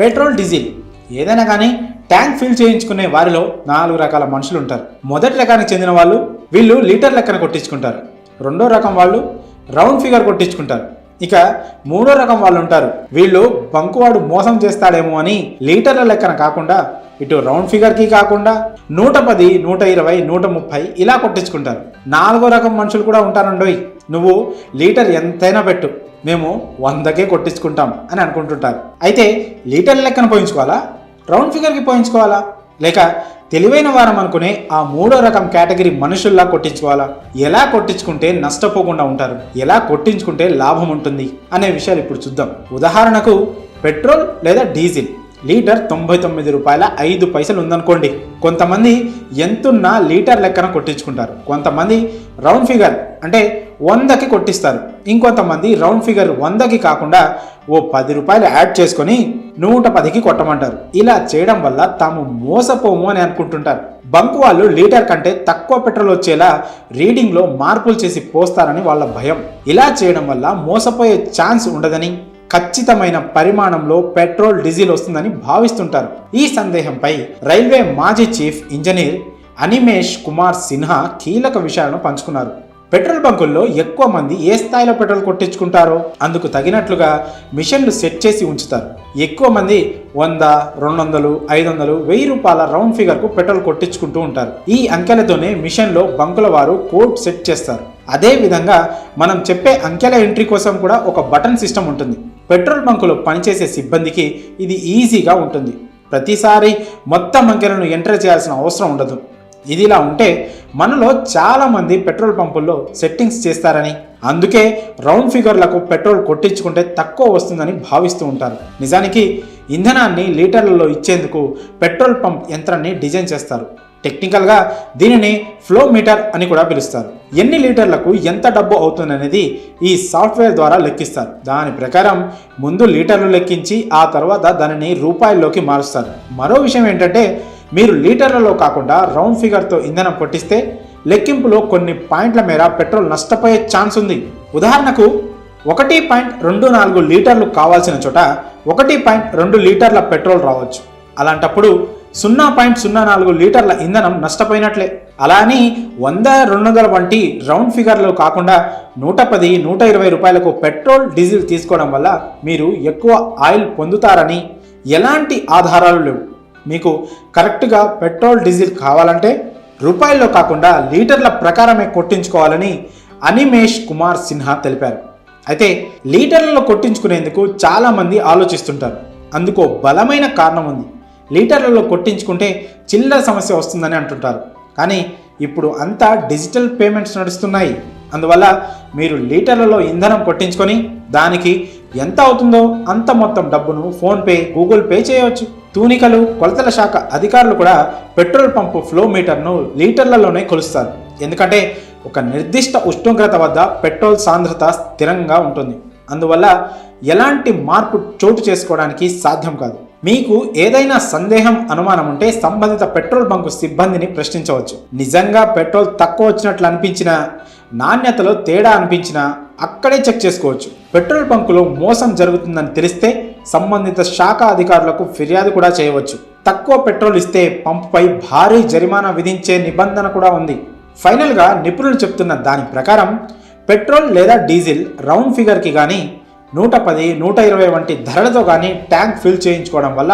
Petrol diesel ఏదైనా కానీ tank fill చేయించుకునే వారిలో నాలుగు రకాల మనుషులు ఉంటారు. మొదటి రకానికి చెందిన వాళ్ళు వీళ్ళు లీటర్ లెక్కన కొట్టించుకుంటారు. రెండో రకం వాళ్ళు రౌండ్ ఫిగర్ కొట్టించుకుంటారు. ఇక మూడో రకం వాళ్ళు ఉంటారు. వీళ్ళు బంకువాడు మోసం చేస్తాడేమో అని లీటర్ల లెక్కన కాకుండా ఇటు రౌండ్ ఫిగర్కి కాకుండా నూట పది నూట ఇరవై నూట ముప్పై ఇలా కొట్టించుకుంటారు. నాలుగో రకం మనుషులు కూడా ఉంటారండోయ్. నువ్వు లీటర్ ఎంతైనా పెట్టు. మేము వందకే కొట్టించుకుంటాం అని అనుకుంటుంటారు. అయితే లీటర్ లెక్కన పోయించుకోవాలా? రౌండ్ ఫిగర్కి పోయించుకోవాలా? లేక తెలివైన వారం అనుకునే ఆ మూడో రకం కేటగిరీ మనుషుల్లా కొట్టించుకోవాలా? ఎలా కొట్టించుకుంటే నష్టపోకుండా ఉంటారు? ఎలా కొట్టించుకుంటే లాభం ఉంటుంది? అనే విషయాలు ఇప్పుడు చూద్దాం. ఉదాహరణకు పెట్రోల్ లేదా డీజిల్. లీటర్ తొంభై తొమ్మిది రూపాయల ఐదు పైసలు ఉందనుకోండి. కొంతమంది ఎంతున్నా లీటర్ లెక్కన కొట్టించుకుంటారు. కొంతమంది రౌండ్ ఫిగర్ అంటే వందకి కొట్టిస్తారు. ఇంకొంతమంది రౌండ్ ఫిగర్ వందకి కాకుండా ఓ పది రూపాయలు యాడ్ చేసుకొని నూట పదికి కొట్టమంటారు. ఇలా చేయడం వల్ల తాము మోసపోము అని అనుకుంటుంటారు. బంక్ వాళ్ళు లీటర్ కంటే తక్కువ పెట్రోల్ వచ్చేలా రీడింగ్లో మార్పులు చేసి పోస్తారని వాళ్ళ భయం. ఇలా చేయడం వల్ల మోసపోయే ఛాన్స్ ఉండదని ఖచ్చితమైన పరిమాణంలో పెట్రోల్ డీజిల్ వస్తుందని భావిస్తుంటారు. ఈ సందేహంపై రైల్వే మాజీ చీఫ్ ఇంజనీర్ అనిమేష్ కుమార్ సిన్హా కీలక విషయాలను పంచుకున్నారు. పెట్రోల్ బంకుల్లో ఎక్కువ మంది ఏ స్థాయిలో పెట్రోల్ కొట్టించుకుంటారో అందుకు తగినట్లుగా మిషన్లు సెట్ చేసి ఉంచుతారు. ఎక్కువ మంది వంద రెండు వందలు ఐదు వందలు వెయ్యి రూపాయల రౌండ్ ఫిగర్కు పెట్రోల్ కొట్టించుకుంటూ ఉంటారు. ఈ అంకెలతోనే మిషన్లో బంకుల వారు కోడ్ సెట్ చేస్తారు. అదే విధంగా మనం చెప్పే అంకెల ఎంట్రీ కోసం కూడా ఒక బటన్ సిస్టమ్ ఉంటుంది. పెట్రోల్ బంకులో పనిచేసే సిబ్బందికి ఇది ఈజీగా ఉంటుంది. ప్రతిసారి మొత్తం అంకెలను ఎంటర్ చేయాల్సిన అవసరం ఉండదు. ఇది ఇలా ఉంటే మనలో చాలామంది పెట్రోల్ పంపుల్లో సెట్టింగ్స్ చేస్తారని. అందుకే రౌండ్ ఫిగర్లకు పెట్రోల్ కొట్టించుకుంటే తక్కువ వస్తుందని భావిస్తూ ఉంటారు. నిజానికి ఇంధనాన్ని లీటర్లలో ఇచ్చేందుకు పెట్రోల్ పంప్ యంత్రాన్ని డిజైన్ చేస్తారు. టెక్నికల్గా దీనిని ఫ్లో మీటర్ అని కూడా పిలుస్తారు. ఎన్ని లీటర్లకు ఎంత డబ్బు అవుతుందనేది ఈ సాఫ్ట్వేర్ ద్వారా లెక్కిస్తారు. దాని ప్రకారం ముందు లీటర్లు లెక్కించి ఆ తర్వాత దానిని రూపాయల్లోకి మారుస్తారు. మరో విషయం ఏంటంటే మీరు లీటర్లలో కాకుండా రౌండ్ ఫిగర్తో ఇంధనం కొట్టిస్తే లెక్కింపులో కొన్ని పాయింట్ల మేర పెట్రోల్ నష్టపోయే ఛాన్స్ ఉంది. ఉదాహరణకు ఒకటి పాయింట్ రెండు నాలుగు లీటర్లు కావాల్సిన చోట ఒకటి పాయింట్ రెండు లీటర్ల పెట్రోల్ రావచ్చు. అలాంటప్పుడు సున్నా పాయింట్ సున్నా నాలుగు లీటర్ల ఇంధనం నష్టపోయినట్లే. అలా అని వంద రెండు వందల వంటి రౌండ్ ఫిగర్లు కాకుండా నూట పది నూట ఇరవై రూపాయలకు పెట్రోల్ డీజిల్ తీసుకోవడం వల్ల మీరు ఎక్కువ ఆయిల్ పొందుతారని ఎలాంటి ఆధారాలు లేవు. మీకు కరెక్ట్గా పెట్రోల్ డీజిల్ కావాలంటే రూపాయల్లో కాకుండా లీటర్ల ప్రకారమే కొట్టించుకోవాలని అనిమేష్ కుమార్ సిన్హా తెలిపారు. అయితే లీటర్లలో కొట్టించుకునేందుకు చాలామంది ఆలోచిస్తుంటారు. అందుకో బలమైన కారణం ఉంది. లీటర్లలో కొట్టించుకుంటే చిల్లర సమస్య వస్తుందని అంటుంటారు. కానీ ఇప్పుడు అంతా డిజిటల్ పేమెంట్స్ నడుస్తున్నాయి. అందువల్ల మీరు లీటర్లలో ఇంధనం కొట్టించుకొని దానికి ఎంత అవుతుందో అంత మొత్తం డబ్బును ఫోన్పే గూగుల్ పే చేయవచ్చు. తూనికలు కొలతల శాఖ అధికారులు కూడా పెట్రోల్ పంపు ఫ్లో మీటర్ను లీటర్లలోనే కొలుస్తారు. ఎందుకంటే ఒక నిర్దిష్ట ఉష్ణోగ్రత వద్ద పెట్రోల్ సాంద్రత స్థిరంగా ఉంటుంది. అందువల్ల ఎలాంటి మార్పు చోటు చేసుకోవడానికి సాధ్యం కాదు. మీకు ఏదైనా సందేహం అనుమానం ఉంటే సంబంధిత పెట్రోల్ బంకు సిబ్బందిని ప్రశ్నించవచ్చు. నిజంగా పెట్రోల్ తక్కువ వచ్చినట్లు అనిపించినా నాణ్యతలో తేడా అనిపించినా అక్కడే చెక్ చేసుకోవచ్చు. పెట్రోల్ బంకులో మోసం జరుగుతుందని తెలిస్తే సంబంధిత శాఖ అధికారులకు ఫిర్యాదు కూడా చేయవచ్చు. తక్కువ పెట్రోల్ ఇస్తే పంపుపై భారీ జరిమానా విధించే నిబంధన కూడా ఉంది. ఫైనల్గా నిపుణులు చెప్తున్న దాని ప్రకారం పెట్రోల్ లేదా డీజిల్ రౌండ్ ఫిగర్కి కానీ నూట పది నూట ఇరవై వంటి ధరలతో కానీ ట్యాంక్ ఫిల్ చేయించుకోవడం వల్ల